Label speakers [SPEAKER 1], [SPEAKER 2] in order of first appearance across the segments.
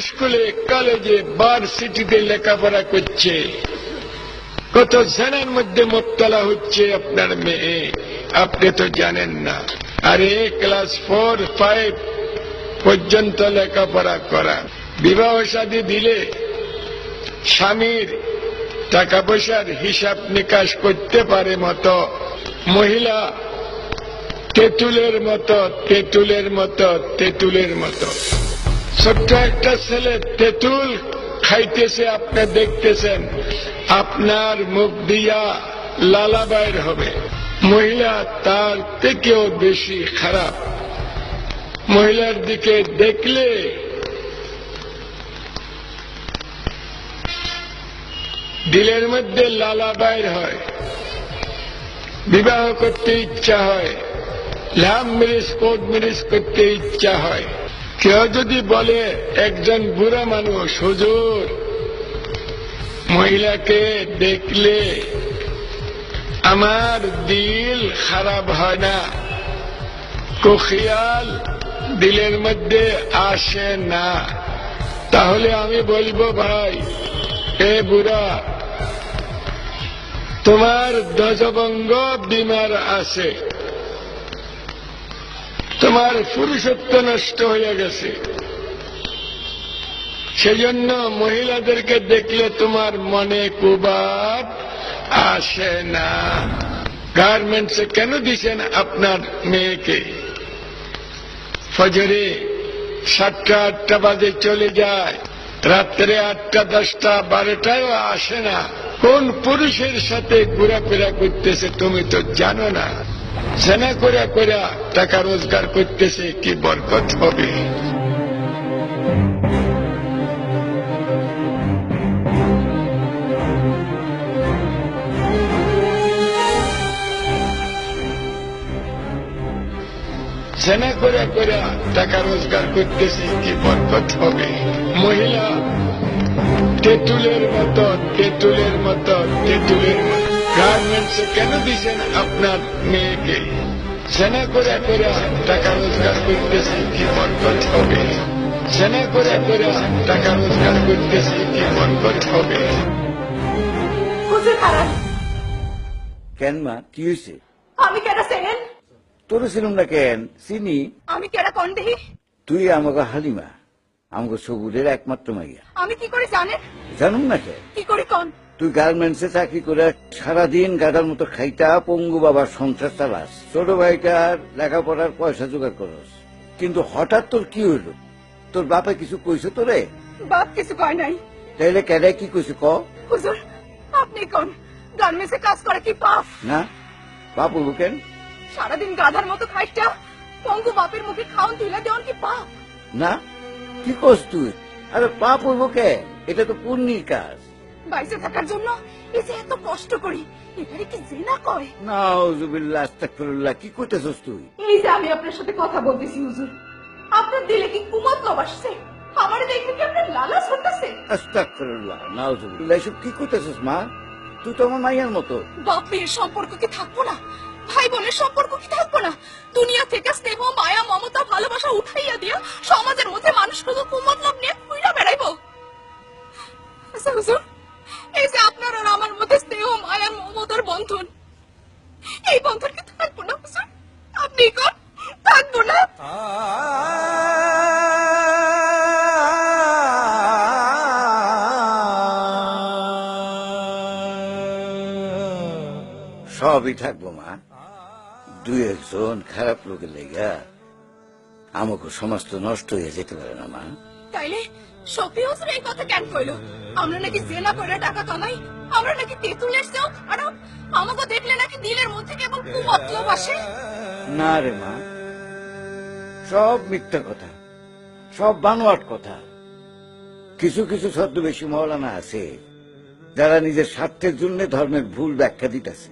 [SPEAKER 1] স্কুলে, কলেজে, ভার্সিটিতে লেখাপড়া করছে। কত জেনার মধ্যে মোত্তলা হচ্ছে আপনার মেয়ে। আপনি তো জানেন না। আরে ক্লাস ফোর, ফাইভ পর্যন্ত লেখাপড়া করা। বিবাহ শাদী দিলে স্বামীর টাকা পয়সার হিসাব নিকাশ করতে পারে মতো। মহিলা তেঁতুলের মতো তেঁতুলের মতো তেঁতুলের মতো। ছোট্ট একটা ছেলে তেঁতুল খাইতেছে, আপনি দেখতেছেন, আপনার মুখ দিয়া লালা বাইর হবে। মহিলা তার থেকেও বেশি খারাপ। মহিলার দিকে দেখলে দিলের মধ্যে লালা বাইর হয়। বিবাহ করতে ইচ্ছা হয়, লাভ মিরিস কোর্ট মিরিস করতে ইচ্ছা হয়। কেউ যদি বলে, একজন বুড়া মানুষ, হুজুর, মহিলাকে দেখলে আমার দিল খারাপ হয় না। কুখিয়াল দিলের মধ্যে আসে না। তাহলে আমি বলব, ভাই, এ বুড়া, তোমার দজবঙ্গ বিমার আছে। তোমার পুরুষত্ব নষ্ট হয়ে গেছে। সেজন্য মহিলাদেরকে দেখলে তোমার মনে কুবাব আসে না। গার্মেন্টসে কেন দিছেন আপনার মেয়েকে? ফজরে সাতটা, আটটা বাজে চলে যায়। রাত্রে আটটা, দশটা, বারোটায়ও আসে না। কোন পুরুষের সাথে ঘোরাফেরা করতেছে তুমি তো জানো না। সেনা করে করে টাকা রোজগার করতেছে, কি বরকত হবে? সেনা করে করে টাকা রোজগার করতেছে, কি বরকত হবে? মহিলা, তেঁতুলের মতো তেঁতুলের মতো তেঁতুলের মতো। গার্মেন্টসে কেন দিছেন আপনার মেয়েকে? সেনা করে করে টাকা রোজগার করতেছে কি বরকত হবে? সেনা করে করে টাকা রোজগার করতেছে কি বরকত হবে?
[SPEAKER 2] কেন মা? কি হয়েছে
[SPEAKER 3] আমি কেন সেনেন
[SPEAKER 2] তোর ছিলাম না কেন? চিনি?
[SPEAKER 3] আমি কেন কন্ডি
[SPEAKER 2] তুই আমাকে হালিমা আমাকে সবুজের একমাত্র মাইয়া।
[SPEAKER 3] আমি কি করে জানেন?
[SPEAKER 2] জানুম না কেন?
[SPEAKER 3] কি করি কন?
[SPEAKER 2] তুই গার্মেন্টসে চাকরি করে সারাদিন গাদার মতো খাইতা পঙ্গু বাবার সংসার চালাস। ছোট ভাইটার লেখাপড়ার পয়সা জোগাড় করস। কিন্তু হঠাৎ তোর কি হইল? তোর বাপে কিছু কইছে তোরে?
[SPEAKER 3] বাপ কিছু কয় নাই।
[SPEAKER 2] তাইলে কেডাই কি কইছে ক?
[SPEAKER 3] হুজুর আপনি কোন? গার্মেন্টসে কাজ করে কি পাপ?
[SPEAKER 2] না বাপ হইব কেন?
[SPEAKER 3] সারাদিন গাধার মতো খাইটা পঙ্গু বাপের মুখে খাওন তুলে দেওয়ান কি পাপ?
[SPEAKER 2] না কি কস তুই? আরে পাপ হইব কে? এটা তো পুণ্যির কাজ।
[SPEAKER 3] বাইসে থাকার জন্য এই যে এত কষ্ট করি কি জেনা কয়
[SPEAKER 2] নাউজুবিল্লাহ আস্তাগফিরুল্লাহ কি কইতেছস তুই?
[SPEAKER 3] এই যে আমি আপনার সাথে কথা বলতেছি হুজুর। আপনার দিলে কি কুমত আসছে? আমার দেখলে কি আপনার
[SPEAKER 2] আস্তাগফিরুল্লাহ নাউজুবিল্লাহ এসব কি কইতেছস মা? তুই তো আমার মাইয়ার মতো।
[SPEAKER 3] বাপ মেয়ের সম্পর্ক কি থাকব না? ভাই বোনের সম্পর্ক কি থাকব না? দুনিয়া থেকে স্নেহ মায়া মমতা ভালোবাসা উঠাইয়া দিয়া সমাজের মধ্যে মানুষ শুধু কুমতলব নিয়ে ঘুরে বেড়াইবো। আচ্ছা হুজুর এই যে আপনার আর আমার মধ্যে স্নেহ মায়ার মমতার বন্ধন। এই বন্ধন কি থাকব না হুজুর। আপনি কোন থাকব না।
[SPEAKER 2] সবই থাকব মা। দুই একজন খারাপ লোকের লেগা আমাকে সমাজ তো নষ্ট হয়ে যেতে পারে না মা।
[SPEAKER 3] তাইলে সফি হুজুর এই কথা কেন কইলো? আমরা নাকি জেনা করে টাকা কামাই? আমরা নাকি তেঁতুলের চোখ আর, আমাকে দেখলে নাকি দিলের মধ্যে কেবল কুমতলব আসে
[SPEAKER 2] না রে মা, সব মিথ্যা কথা, সব বানোয়াট কথা। কিছু কিছু ছদ্মবেশী মৌলানা আছে, যারা নিজের স্বার্থের জন্য ধর্মের ভুল ব্যাখ্যা দিতেছে।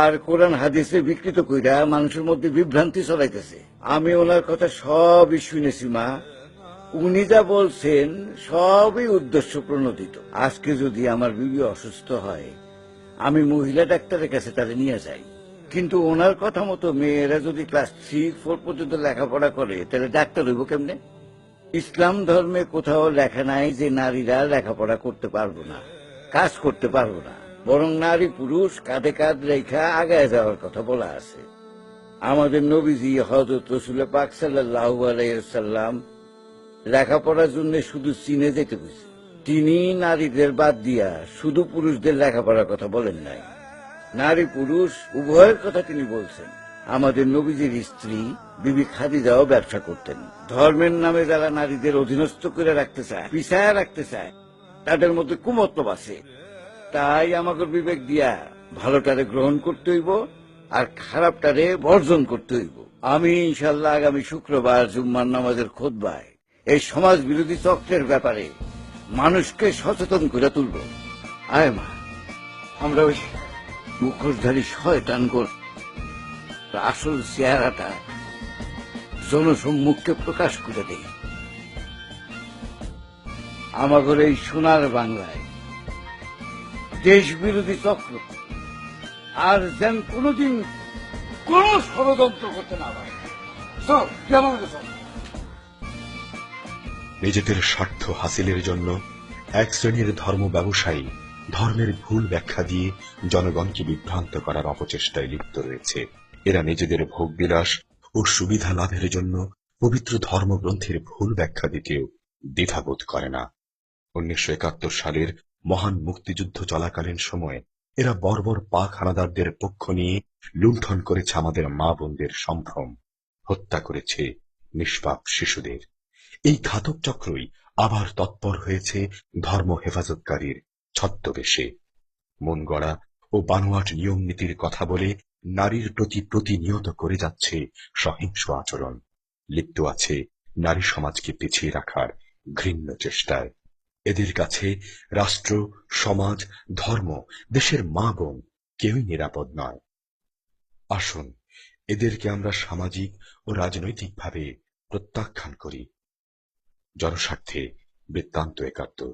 [SPEAKER 2] আর কোরআন হাদিসে বিকৃত কইরা মানুষের মধ্যে বিভ্রান্তি ছড়াইতেছে। আমি ওনার কথা সবই শুনেছি মা। উনি যা বলছেন সবই উদ্দেশ্য প্রণোদিত আজকে যদি আমার বিবি অসুস্থ হয়, আমি মহিলা ডাক্তারের কাছে তাদের নিয়ে যাই। কিন্তু ওনার কথা মতো মেয়েরা যদি ক্লাস থ্রি, ফোর পর্যন্ত লেখাপড়া করে, তাহলে ডাক্তার হইব কেমনে? ইসলাম ধর্মে কোথাও লেখা নাই যে নারীরা লেখাপড়া করতে পারব না, কাজ করতে পারব না। বরং নারী পুরুষ কাঁধে কাঁধ রেখা আগায় যাওয়ার কথা বলা আছে। আমাদের নবীজি হজরত রসুল পাক সাল্লাহ আলাইসাল্লাম লেখাপড়ার জন্য শুধু চীনে যেতে বুঝছে তিনি নারীদের বাদ দিয়া শুধু পুরুষদের লেখাপড়ার কথা বলেন নাই। নারী পুরুষ, উভয়ের কথা তিনি বলছেন। আমাদের নবীজির স্ত্রী বিবি খাদিজাও ব্যবসা করতেন। ধর্মের নামে যারা নারীদের অধীনস্থ করে রাখতে চায়, পিছায় রাখতে চায়, তাদের মধ্যে কুমতলব আছে। তাই আমাকে বিবেক দিয়া ভালোটারে গ্রহণ করতে হইব আর খারাপটারে বর্জন করতে হইব। আমি ইনশাল্লাহ আগামী শুক্রবার জুম্মার নামাজের খোদবায় এই সমাজ বিরোধী চক্রের ব্যাপারে মানুষকে সচেতন করে তুলব। আয় মা আমরা ওই মুখোশধারী শয়তান আসল চেহারাটা জনসম্মুখে প্রকাশ করে দেই আমাদের এই সোনার বাংলায় দেশ বিরোধী চক্র আর যেন কোনোদিন কোন ষড়যন্ত্র করতে না পারে। চল, কেমন
[SPEAKER 4] নিজেদের স্বার্থ হাসিলের জন্য এক শ্রেণির ধর্ম ব্যবসায়ী ধর্মের ভুল ব্যাখ্যা দিয়ে জনগণকে বিভ্রান্ত করার অপচেষ্টায় লিপ্ত রয়েছে। এরা নিজেদের ভোগবিলাস ও সুবিধা লাভের জন্য পবিত্র ধর্মগ্রন্থের ভুল ব্যাখ্যা দিতেও দ্বিধাবোধ করে না। উনিশশো একাত্তর সালের মহান মুক্তিযুদ্ধ চলাকালীন সময়ে এরা বর্বর পাক হানাদারদের পক্ষ নিয়ে লুণ্ঠন করেছে আমাদের মা বোনদের সম্ভ্রম। হত্যা করেছে নিষ্পাপ শিশুদের। এই ঘাতক চক্রই আবার তৎপর হয়েছে ধর্ম হেফাজতকারীর ছদ্মবেশে। মন গড়া ও বানোয়াট নিয়ম নীতির কথা বলে নারীর প্রতি প্রতিনিয়ত করে যাচ্ছে সহিংস আচরণ। লিপ্ত আছে নারী সমাজকে পিছিয়ে রাখার ঘৃণ্য চেষ্টায়। এদের কাছে রাষ্ট্র, সমাজ, ধর্ম, দেশের মা বোন কেউই নিরাপদ নয়। আসুন এদেরকে আমরা সামাজিক ও রাজনৈতিকভাবে প্রত্যাখ্যান করি। জনস্বার্থে বৃত্তান্ত একাত্তর।